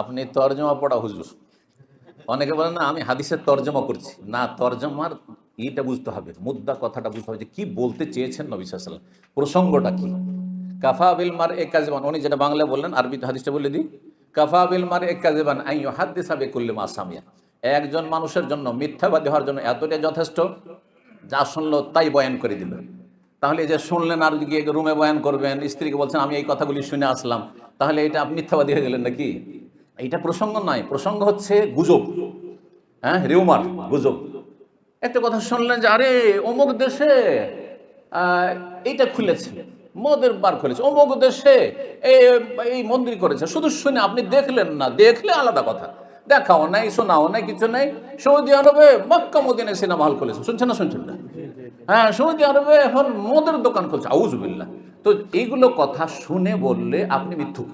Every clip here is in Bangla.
আপনি তর্জমা পড়া হুজুর। অনেকে বলেন, না, আমি হাদিসের তর্জমা করছি। না, তর্জমার ইটা বুঝতে হবে, মুদ্রা কথাটা বুঝতে হবে যে কি বলতে চেয়েছেন নবী সাল্লাম প্রসঙ্গটা কি? কাফা বিল মার এক কাজেবান উনি যেটা বাংলা বললেন, আরবি হাদিসটা বলে দিই। কাফা বিল মার এক কাজেবান আই হাদিস হবে করলে মাসামিয়া একজন মানুষের জন্য মিথ্যাবাদী হওয়ার জন্য এতটাই যথেষ্ট, যা শুনলো তাই বয়ান করে দিল। তাহলে যে শুনলেন আর গিয়ে রুমে বয়ান করবেন, স্ত্রীকে বলছেন, আমি এই কথাগুলি শুনে আসলাম। তাহলে এটা মিথ্যাবাদী হয়ে গেলেন নাকি? এইটা প্রসঙ্গ নয়, প্রসঙ্গ হচ্ছে গুজব। হ্যাঁ রিউমার, গুজব। একটা কথা শুনলেন যে, আরে, অমুক দেশে এইটা খুলেছে, মদের বার খুলেছে, অমুক দেশে এই মন্দির করেছে। শুধু শুনে আপনি দেখলেন না, দেখলে আলাদা কথা। দেখাও নাই, শোনাও নাই, কিছু নাই। সৌদি আরবে মক্কা মদিনায় সিনেমা হল খুলেছে। শুনছেন না শুনছেন না? হ্যাঁ সৌদি আরবে এখন মদের দোকান খুলছে আউজবিল্লা তো এইগুলো কথা শুনে বললে আপনি মিথ্যুক।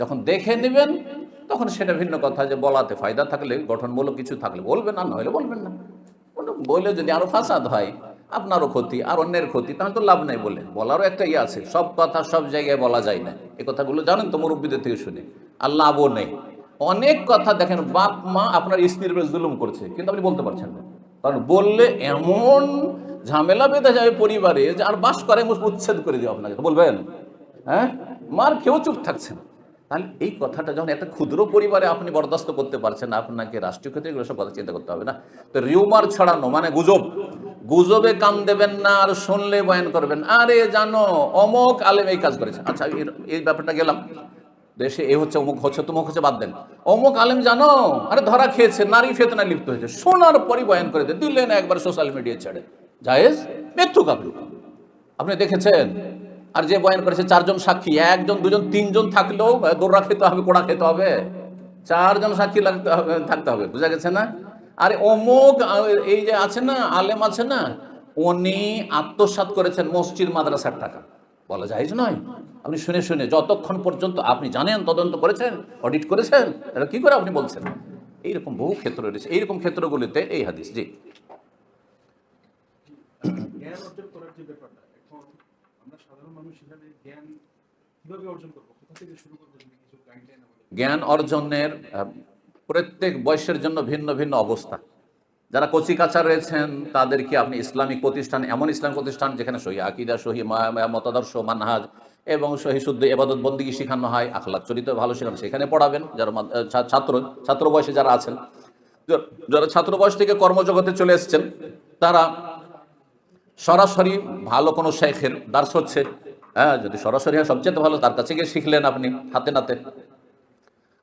যখন দেখে নেবেন, তখন সেটা ভিন্ন কথা যে বলাতে ফায়দা থাকলে, গঠনমূলক কিছু থাকলে বলবেন আর নইলে বলবেন না। বলে যদি আরও ফাসাদ হয়, আপনারও ক্ষতি, আর অন্যের ক্ষতি, তাহলে তো লাভ নাই বলে বলারও একটা ইয়ে আছে, সব কথা সব জায়গায় বলা যায় না। এ কথাগুলো জানেন তো মুরব্বীদের থেকে শুনে। আর লাভও নেই। অনেক কথা দেখেন, বাপ, মা আপনার স্ত্রীর উপরে জুলুম করছে, কিন্তু আপনি বলতে পারছেন না। কারণ বললে এমন ঝামেলা বেঁধে যাবে পরিবারে যে আর বাস করে উচ্ছেদ করে দিও আপনাকে। বলবেন হ্যাঁ? মার কেউ চুপ থাকছে না তাহলে এই কথাটা যখন একটা ক্ষুদ্র পরিবারে আপনি বরদাস্ত করতে পারছেন, আপনাকে রাষ্ট্রীয় ক্ষেত্রে এগুলো সব কথা চিন্তা করতে হবে না। তো রিউমার ছড়ানো মানে গুজব। গুজবে কান দেবেন না, আর শুনলে বয়ান করবেন। আরে জানো, অমক আলেম এই কাজ করেছে। আচ্ছা এই ব্যাপারটা গেলাম। দেশে এ হচ্ছে অমুক, হচ্ছে তমুক, হচ্ছে বাদ দেন। অমুক আলেম জানো, আরে ধরা খেয়েছে, নারী ফেতনা লিপ্ত হয়েছে। শোনার পরই বয়ান করে দেন। দিলেন একবার সোশ্যাল মিডিয়া ছেড়ে। জায়েজ মৃত্যু কাপড় আপনি দেখেছেন? আর যে বয়ান করেছে, চারজন সাক্ষী, একজন, দুজন, তিনজন থাকলেও গোড়া খেতে হবে, কোড়া খেতে হবে? চারজন সাক্ষী লাগতে হবে, থাকতে হবে, বুঝা গেছে না? আরে অমুক এই যে আছে না, আলেম আছে না, উনি আত্মসাৎ করেছেন মসজিদ মাদ্রাসার টাকা। বলা যায় নয়। আপনি শুনে শুনে, যতক্ষণ পর্যন্ত আপনি জানেন, তদন্ত করেছেন, অডিট করেছেন এটা কি করে আপনি বলছেন? এইরকম বহু ক্ষেত্র রয়েছে। এইরকম ক্ষেত্রগুলিতে এই হাদিস, জি জ্ঞান অর্জন করার যে ব্যাপারটা এখন আমরা জ্ঞান অর্জনের প্রত্যেক বয়সের জন্য ভিন্ন ভিন্ন অবস্থা। যারা কচি কাচা রয়েছেন তাদেরকে আপনি ইসলামিক প্রতিষ্ঠান, এমন ইসলামিক প্রতিষ্ঠান যেখানে সহি আকিদা, সহি মতাদর্শ, মানহাজ এবং সহি শুদ্ধ এবাদত বন্দিগি শেখানো হয়, আখলাক চরিত্র ভালো শেখানো সেখানে পড়াবেন যারা ছাত্র ছাত্র বয়সে যারা আছেন। যারা ছাত্র বয়স থেকে কর্মজগতে চলে এসেছেন, তারা সরাসরি ভালো কোনো শেখের দার্স হচ্ছে। হ্যাঁ যদি সরাসরি হয়, সবচেয়ে ভালো, তার কাছে গিয়ে শিখলেন আপনি, হাতে নাতে।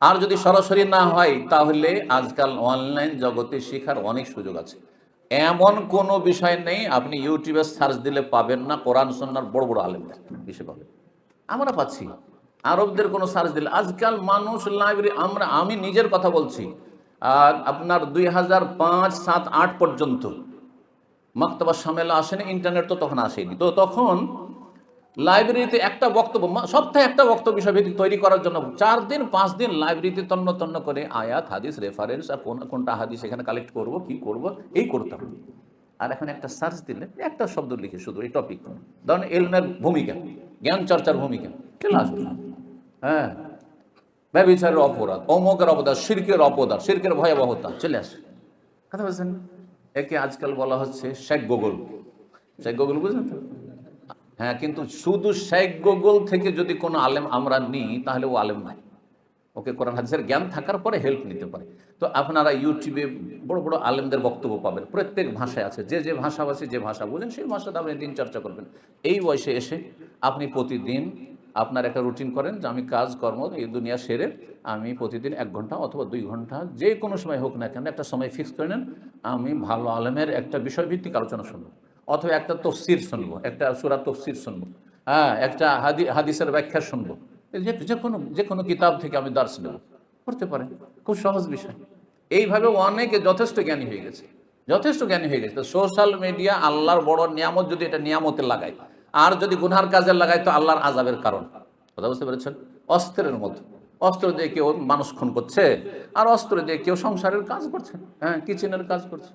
আর যদি সরাসরি না হয়, তাহলে আজকাল অনলাইন জগতে শেখার অনেক সুযোগ আছে। এমন কোনো বিষয় নেই, আপনি ইউটিউবে সার্চ দিলে পাবেন না, কোরআন সন্ন্যার বড় বড় আলেমদের পাবেন আমরা পাচ্ছি। আরবদের কোনো সার্চ দিলে, আজকাল মানুষ লাইব্রেরি আমরা, আমি নিজের কথা বলছি, আর আপনার দুই হাজার পাঁচ, সাত, আট পর্যন্ত মাক্তবা সামেলা আসেনি ইন্টারনেট তো তখন আসেনি। তো তখন লাইব্রেরিতে একটা বক্তব্য সপ্তাহে একটা বক্তব্য বিষয়ভিত্তিক তৈরি করার জন্য চার দিন, পাঁচ দিন লাইব্রেরিতে তন্ন তন্ন করে আয়াত, হাদিস রেফারেন্স আর কোন কোনটা হাদিস এখানে কালেক্ট করব, কি করব, এই করতাম আর এখন একটা সার্চ দিলে একটা শব্দ লিখে শুধু এই টপিক ধরেন এলমের ভূমিকা, জ্ঞান চর্চার ভূমিকা চলে আসবে হ্যাঁ। ব্যবচারের অপরাধ অমকের অপরাধ শির্কের অপরাধ শির্কের ভয়াবহতা, চলে আসে কথা বলছেন? একে আজকাল বলা হচ্ছে শেখ গোগল। শেখ গোগল বুঝলেন তো? হ্যাঁ কিন্তু শুধু শেখ গোগল থেকে যদি কোনো আলেম আমরা নিই, তাহলে ও আলেম নাই। ওকে কোরআন হাদিসের জ্ঞান থাকার পরে হেল্প নিতে পারে। তো আপনারা ইউটিউবে বড় বড় আলেমদের বক্তব্য পাবেন। প্রত্যেক ভাষায় আছে। যে যে ভাষাভাষী যে ভাষা বুঝেন, সেই ভাষাতে আপনি দিন চর্চা করবেন। এই বয়সে এসে আপনি প্রতিদিন আপনার একটা রুটিন করেন যে আমি কাজ, কর্ম এই দুনিয়া সেরে আমি প্রতিদিন এক ঘণ্টা অথবা দুই ঘণ্টা যে কোনো সময় হোক না কেন একটা সময় ফিক্স করে নেন। আমি ভালো আলেমের একটা বিষয়ভিত্তিক আলোচনা শুনব অথবা একটা তফসির শুনব, একটা সুরা তফসির শুনব হ্যাঁ একটা হাদি, হাদিসের ব্যাখ্যা শুনব। যে যে কোনো যে কোনো কিতাব থেকে আমি দার্স নেব। করতে পারেন, খুব সহজ বিষয়। এইভাবে অনেকে যথেষ্ট জ্ঞানী হয়ে গেছে। যথেষ্ট জ্ঞানী হয়ে গেছে। সোশ্যাল মিডিয়া আল্লাহর বড় নিয়ামত যদি এটা নিয়ামতে লাগায় আর যদি গুনহার কাজে লাগায়, তো আল্লাহর আজাবের কারণ। কথা বুঝতে পেরেছেন? অস্ত্রের মতো। অস্ত্র দিয়ে কেউ মানুষ খুন করছে, আর অস্ত্র দিয়ে কেউ সংসারের কাজ করছে। হ্যাঁ কিচেনের কাজ করছে।